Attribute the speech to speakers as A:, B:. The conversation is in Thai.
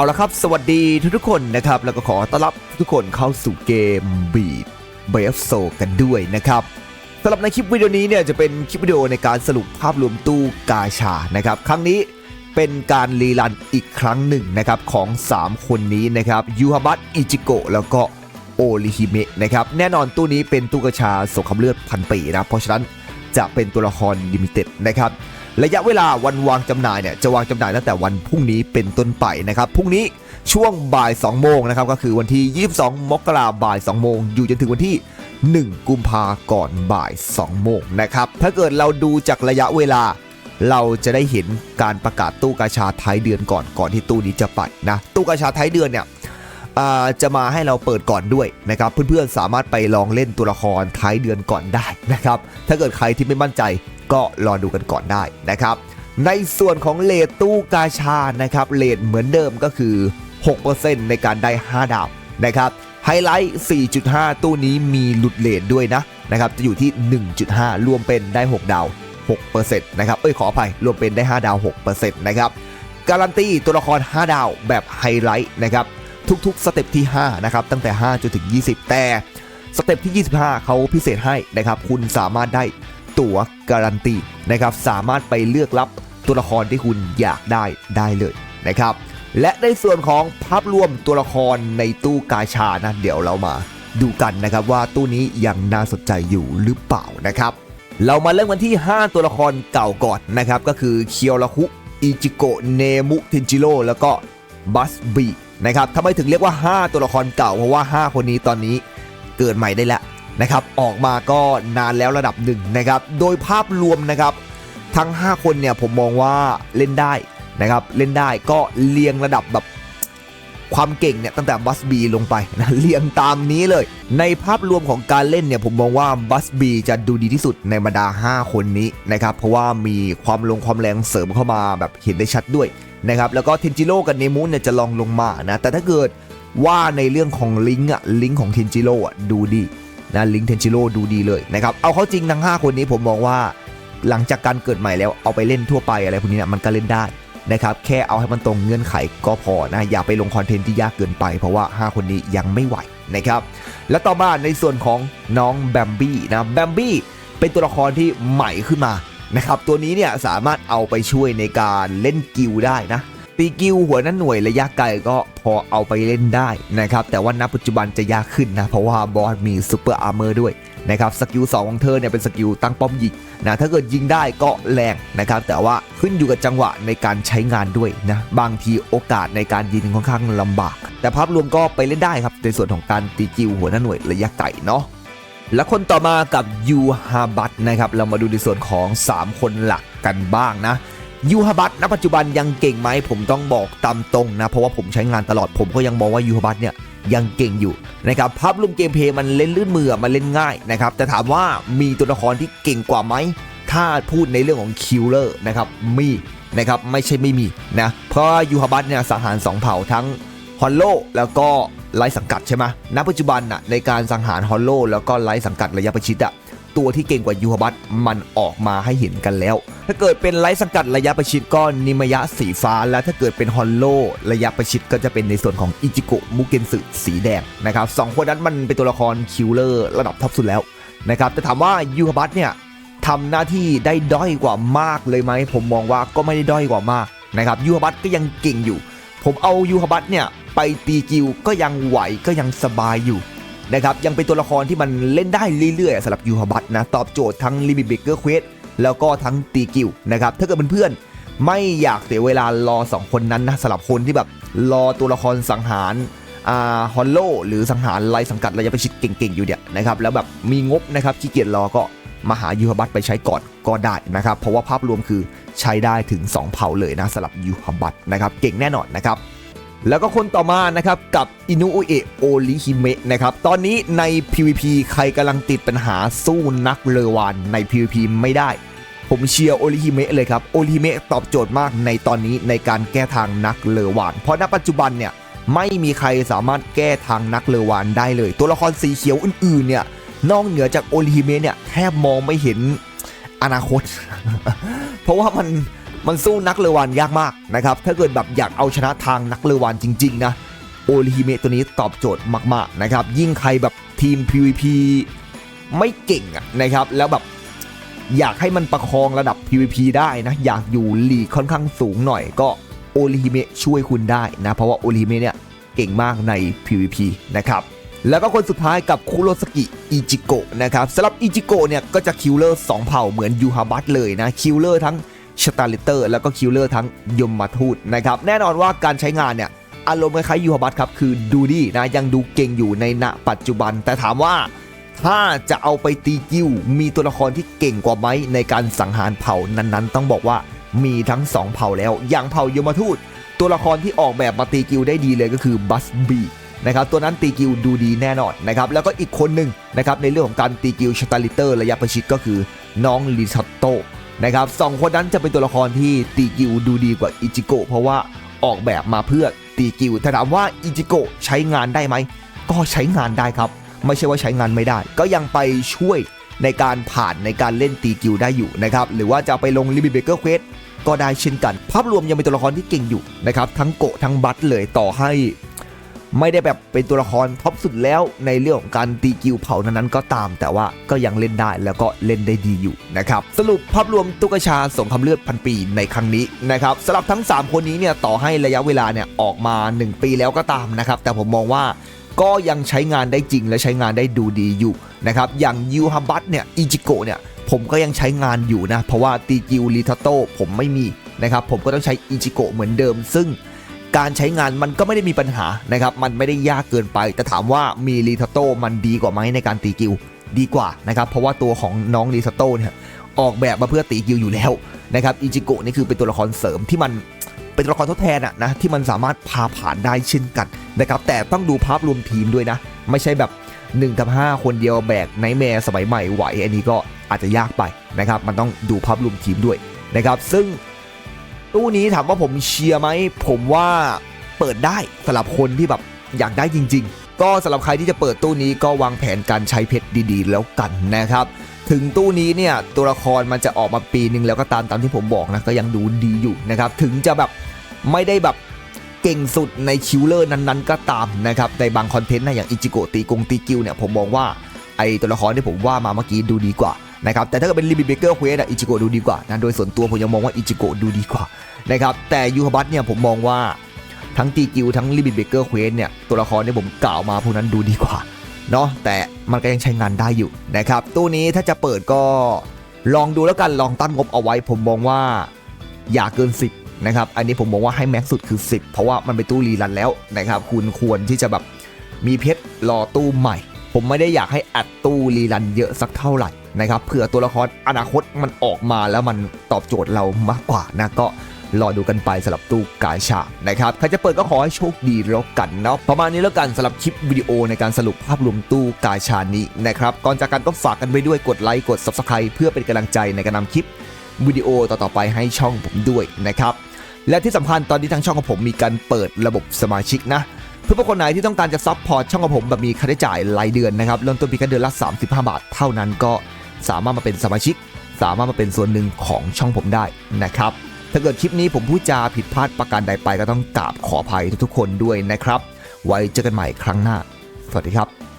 A: เอาละครับ สวัสดีทุกๆคนนะครับ แล้วก็ขอต้อนรับทุกคนเข้าสู่เกมบีดเบฟโซกันด้วยนะครับสำหรับในคลิปวิดีโอนี้เนี่ยจะเป็นคลิปวิดีโอในการสรุปภาพรวมตู้กาชานะครับ ครั้งนี้เป็นการรีรันอีกครั้งหนึ่งนะครับของ 3 คนนี้นะครับยูฮาบัตอิจิโกะแล้วก็โอริฮิเมะนะครับแน่นอนตู้นี้เป็นตู้กาชาสงครามเลือดพันปีนะเพราะฉะนั้นจะเป็นตัวละครลิมิเต็ดนะครับ ระยะเวลาวันวางจำหน่ายเนี่ยจะวางจำหน่ายตั้งแต่วันพรุ่งนี้เป็นต้นไปนะครับพรุ่งนี้ช่วงบ่าย 2 โมงนะครับก็คือวันที่ 22 มกราบ่าย 2 โมง อยู่จนถึงวันที่ 1 กุมภาก่อนบ่าย 2 โมงนะครับถ้าเกิดเราดูจากระยะเวลา เราจะได้เห็นการประกาศตู้กาชาท้ายเดือนก่อนก่อนที่ตู้นี้จะไปนะตู้กาชาท้ายเดือนเนี่ยจะมาให้เราเปิดก่อนด้วยนะครับเพื่อนๆสามารถไปลองเล่นตัวละครท้ายเดือนก่อนได้นะครับถ้าเกิดใครที่ไม่มั่นใจ ก็รอดูกันก่อนได้นะครับ ในส่วนของเลทตู้กาชานะครับเลทเหมือนเดิมก็คือ 6%ในการได้ 5 ดาวนะครับไฮไลท์ 4.5 ตู้นี้มีหลุดเลทด้วยนะนะครับจะอยู่ที่ 1.5 รวมเป็นได้ 6 ดาว 6%นะครับเอ้ยขออภัยรวมเป็นได้ 5 ดาว 6%นะครับการันตีตัวละคร 5 ดาวแบบไฮไลท์นะครับทุกๆสเต็ปที่ 5 นะครับ ตั้งแต่ 5 จนถึง 20 แต่ สเต็ปที่ 25 เขาพิเศษให้นะครับ คุณสามารถได้ ตั๋วการันตีนะครับสามารถไปเลือกรับตัวละครที่คุณอยากได้ได้เลยนะครับ และในส่วนของภาพรวมตัวละครในตู้กาชานะเดี๋ยวเรามาดูกันนะครับว่าตู้นี้ยังน่าสนใจอยู่หรือเปล่านะครับ เรามาเริ่มกันที่ 5 ตัวละครเก่าก่อนนะครับก็คือเคียวราคุอิจิโกะเนมุเทนจิโร่แล้วก็บัสบีนะครับทำไมถึงเรียกว่า 5 ตัวละครเก่าเพราะว่า 5 คนนี้ตอนนี้เกิดใหม่ได้แล้ว นะครับออกมาก็นานแล้วระดับหนึ่งนะครับโดยภาพรวมนะครับทั้ง 5 คนเนี่ยผมมองว่าเล่นได้นะครับเล่นได้ก็เรียงระดับแบบความเก่งเนี่ยตั้งแต่บัสบีลงไปนะเรียงตามนี้เลย ในภาพรวมของการเล่นเนี่ยผมมองว่าบัสบีจะดูดีที่สุดในบรรดา 5 คนนี้นะครับเพราะว่ามีความลงความแรงเสริมเข้ามาแบบเห็นได้ชัดด้วยนะครับแล้วก็เทนจิโร่กับเนมูเนี่ยจะลองลงมานะแต่ถ้าเกิดว่าในเรื่องของลิงก์อะลิงก์ของเทนจิโร่อะดูดี นะลิงเทนจิโร่ดูดีเลยนะครับเอาเข้าจริงทั้ง 5 คนนี้ผมมองว่า หลังจากการเกิดใหม่แล้วเอาไปเล่นทั่วไปอะไรพวกนี้นะมันก็เล่นได้นะครับแค่เอาให้มันตรงเงื่อนไขก็พอนะอย่าไปลงคอนเทนต์ที่ยากเกินไป เพราะว่า 5 คนนี้ยังไม่ไหวนะครับและต่อมาในส่วนของน้องแบมบี้นะแบมบี้เป็นตัวละครที่ใหม่ขึ้นมานะครับตัวนี้เนี่ยสามารถเอาไปช่วยในการเล่นกิลได้นะ ตีกิลหัวหนั้นหน่วยระยะไกลก็พอเอาไปเล่นได้นะครับ แต่ว่าณปัจจุบันจะยากขึ้นนะ เพราะว่าบอสมีซูเปอร์อาร์เมอร์ด้วยนะครับสกิล2ของเธอเนี่ยเป็นสกิลตั้งป้อมยิงนะถ้าเกิดยิงได้ก็แรงนะครับ แต่ว่าขึ้นอยู่กับจังหวะในการใช้งานด้วยนะบางทีโอกาสในการยิงค่อนข้างลำบาก แต่ภาพรวมก็ไปเล่นได้ครับในส่วนของการตีกิลหัวหน้าหน่วยระยะไกลเนาะและคนต่อมากับยูฮาบัตนะครับเรามาดูในส่วนของ 3 คนหลักกันบ้างนะ ยูฮาบัตณปัจจุบันยังเก่งไหมผมต้องบอกตามตรงนะ เพราะว่าผมใช้งานตลอดผมก็ยังมองว่ายูฮาบัตเนี่ยยังเก่งอยู่นะครับภาพรวมเกมเพลย์มันเล่นลื่นมือมันเล่นง่ายนะครับแต่ถามว่ามีตัวละครที่เก่งกว่าไหมถ้าพูดในเรื่องของคิลเลอร์นะครับมีนะครับไม่ใช่ไม่มีนะเพราะยูฮาบัตเนี่ยสังหารสองเผ่าทั้งฮอลโลแล้วก็ไร้สังกัดใช่ไหมณปัจจุบันน่ะในการสังหารฮอลโลแล้วก็ไร้สังกัดระยะประชิดอะ ตัวที่เก่งกว่ายูฮาบัตมันออกมาให้เห็นกันแล้ว ถ้าเกิดเป็นไร้สังกัดระยะประชิดก็นิมยะสีฟ้า และถ้าเกิดเป็นฮอลโลระยะประชิดก็จะเป็นในส่วนของอิจิโกะมุเกนสึสีแดงนะครับสองคนนั้นมันเป็นตัวละครคิลเลอร์ระดับท็อปสุดแล้วนะครับแต่ถามว่ายูฮาบัตเนี่ยทำหน้าที่ได้ด้อยกว่ามากเลยไหมผมมองว่าก็ไม่ได้ด้อยกว่ามากนะครับยูฮาบัตก็ยังเก่งอยู่ ผมเอายูฮาบัตเนี่ยไปตีกิวก็ยังไหวก็ยังสบายอยู่ นะครับยังเป็นตัวละครที่มันเล่นได้เรื่อยๆสำหรับยูฮาบัตนะตอบโจทย์ทั้งลิมิเบเกอร์เควสแล้วก็ทั้งตีกิวนะครับถ้าเกิดเพื่อนๆไม่อยากเสียเวลารอ 2 คนนั้นนะสำหรับคนที่แบบรอตัวละครสังหารอ่าฮอลโลหรือสังหารไล่สังกัดระยะประชิดเก่งๆอยู่เนี่ยนะครับแล้วแบบมีงบนะครับขี้เกียจรอก็มาหายูฮบัตไปใช้ก่อนก็ได้นะครับเพราะว่าภาพรวมคือใช้ได้ถึง 2 เผ่าเลยนะสำหรับยูฮบัตนะครับเก่งแน่นอนนะครับ แล้วก็คนต่อมานะครับกับอินุอุเอะโอริฮิเมะนะครับตอนนี้ใน PVP ใครกำลังติดปัญหาสู้นักเลวานใน PVP ไม่ได้ ผมเชียร์โอริฮิเมะเลยครับโอริฮิเมะตอบโจทย์มากในตอนนี้ในการแก้ทางนักเลวาน เพราะณปัจจุบันเนี่ยไม่มีใครสามารถแก้ทางนักเลวานได้เลย ตัวละครสีเขียวอื่นๆเนี่ยนอกเหนือจากโอริฮิเมะเนี่ยแทบมองไม่เห็นอนาคต เพราะว่ามัน มันสู้นักเลวานยากมากนะครับ ถ้าเกิดแบบอยากเอาชนะทางนักเลวานจริง ๆ นะ โอริฮิเมะตัวนี้ตอบโจทย์มากๆนะครับ ยิ่งใครแบบทีม PVP ไม่เก่งนะครับ แล้วแบบอยากให้มันประคองระดับ PVP ได้นะ อยากอยู่ลีกค่อนข้างสูงหน่อยก็โอริฮิเมะช่วยคุณได้นะ เพราะว่าโอริฮิเมะเนี่ยเก่งมากใน PVP นะครับแล้วก็คนสุดท้ายกับคุโรสกิอิจิโกะนะครับสำหรับอิจิโกะเนี่ยก็จะคิลเลอร์2เผ่าเหมือนยูฮาบัตเลยนะคิลเลอร์ทั้ง ชตาลิเตอร์ แล้วก็คิลเลอร์ทั้งยมมาทูตนะครับแน่นอนว่าการใช้งานเนี่ยอารมณ์คล้ายๆยูฮาบัตครับคือดูดีนะยังดูเก่งอยู่ในณปัจจุบัน แต่ถามว่าถ้าจะเอาไปตีกิ้ว มีตัวละครที่เก่งกว่าไหมในการสังหารเผ่านั้นๆ ต้องบอกว่ามีทั้ง 2 เผ่าแล้ว อย่างเผ่ายมทูต ตัวละครที่ออกแบบมาตีกิวได้ดีเลยก็คือบัสบีนะครับตัวนั้นตีกิวดูดีแน่นอนนะครับแล้วก็อีกคนหนึ่งนะครับในเรื่องของการตีกิวชตาลิเตอร์ระยะประชิดก็คือน้องลิซัตโต นะครับสองคนนั้นจะเป็นตัวละครที่ตีกิวดูดีกว่าอิจิโกะเพราะว่าออกแบบมาเพื่อตีกิวถ้าถามว่าอิจิโกะใช้งานได้ไหม ก็ใช้งานได้ครับ ไม่ใช่ว่าใช้งานไม่ได้ ก็ยังไปช่วยในการผ่านในการเล่นตีกิวได้อยู่นะครับ หรือว่าจะไปลงลิบิเบเกอร์เควสก็ได้เช่นกัน ภาพรวมยังเป็นตัวละครที่เก่งอยู่นะครับ ทั้งโกะทั้งบัตเลยต่อให้ ไม่ได้แบบเป็นตัวละครท็อปสุดแล้วในเรื่องของการตีกิวเผานั้นๆก็ตาม แต่ว่าก็ยังเล่นได้แล้วก็เล่นได้ดีอยู่นะครับสรุปภาพรวมตุ๊กชาสงครามเลือดพันปีในครั้งนี้นะครับสำหรับทั้ง 3 คนนี้เนี่ยต่อให้ระยะเวลาเนี่ยออกมา 1 ปีแล้วก็ตามนะครับแต่ผมมองว่าก็ยังใช้งานได้จริงและใช้งานได้ดูดีอยู่นะครับอย่างยูฮัมบัตเนี่ยอิจิโกเนี่ยผมก็ยังใช้งานอยู่นะเพราะว่าตีกิวลีทัตโตผมไม่มีนะครับผมก็ต้องใช้อิจิโกเหมือนเดิมซึ่ง การใช้งานมันก็ไม่ได้มีปัญหานะครับ มันไม่ได้ยากเกินไป แต่ถามว่ามีรีทัตโตมันดีกว่าไหมในการตีกิวดีกว่านะครับ เพราะว่าตัวของน้องรีทัตโตเนี่ยออกแบบมาเพื่อตีกิวอยู่แล้วนะครับอิจิโกะนี่คือเป็นตัวละครเสริมที่มันเป็นตัวละครทดแทนอะนะที่มันสามารถพาผ่านได้เช่นกันนะครับแต่ต้องดูภาพรวมทีมด้วยนะ ไม่ใช่แบบ1กับ5คนเดียวแบกไนแมร์สมัยใหม่ไหวอันนี้ก็อาจจะยากไปนะครับ มันต้องดูภาพรวมทีมด้วยนะครับ ซึ่ง ตู้นี้ถามว่าผมเชียร์ไหม ผมว่าเปิดได้สำหรับคนที่แบบอยากได้จริง ๆ ก็สำหรับใครที่จะเปิดตู้นี้ก็วางแผนการใช้เพชรดีๆ แล้วกันนะครับ ถึงตู้นี้เนี่ยตัวละครมันจะออกมาปีนึงแล้วก็ตามตามที่ผมบอกนะก็ยังดูดีอยู่นะครับ ถึงจะแบบไม่ได้แบบเก่งสุดในคิวเลอร์นั้นๆ ก็ตามนะครับในบางคอนเทนต์นะอย่างอิจิโกะตีกงตีกิวเนี่ยผมมองว่าไอตัวละครที่ผมว่ามาเมื่อกี้ดูดีกว่า นะครับแต่ถ้าเกิดเป็นลิบิเบเกอร์เควสอะอิจิโกะดูดีกว่านะโดยส่วนตัวผมยังมองว่าอิจิโกะดูดีกว่านะครับแต่ยูฮบัตเนี่ยผมมองว่าทั้งตีกิวทั้งลิบิเบเกอร์เควสเนี่ยตัวละครที่ผมกล่าวมาพวกนั้นดูดีกว่าเนาะแต่มันก็ยังใช้งานได้อยู่นะครับตู้นี้ถ้าจะเปิดก็ลองดูแล้วกันลองตั้งงบเอาไว้ ผมมองว่าอย่าเกิน 10นะครับอันนี้ผมมองว่าให้แม็กซ์สุดคือ 10 เพราะว่ามันเป็นตู้รีรันแล้วนะครับคุณควรที่จะแบบมีเพชรรอตู้ใหม่ ผมไม่ได้อยากให้อัดตู้รีรันเยอะสักเท่าไหร่ นะครับเผื่อตัวละครอนาคตมันออกมาแล้วมันตอบโจทย์เรามากกว่านะก็รอดูกันไปสำหรับตู้กาชานะครับใครจะเปิดก็ขอให้โชคดีแล้วกันเนาะประมาณนี้แล้วกันสำหรับคลิปวิดีโอในการสรุปภาพรวมตู้กาชานี้นะครับก่อนจากกันก็ฝากกันไว้ด้วยกดไลค์กด Subscribe เพื่อเป็นกำลังใจในการนำคลิปวิดีโอต่อๆไปให้ช่องผมด้วยนะครับและที่สำคัญตอนนี้ทางช่องของผมมีการเปิดระบบสมาชิกนะเพื่อคนไหนที่ต้องการจะซัพพอร์ตช่องของผมแบบมีค่าใช้จ่ายรายเดือนนะครับเริ่มต้นเพียงแค่เดือนละ 35 บาทเท่านั้นก็ สามารถมาเป็นสมาชิก สามารถมาเป็นส่วนหนึ่งของช่องผมได้นะครับ ถ้าเกิดคลิปนี้ผมพูดจาผิดพลาดประการใดไปก็ต้องกราบขออภัยทุกๆคนด้วยนะครับ ไว้เจอกันใหม่ครั้งหน้า สวัสดีครับ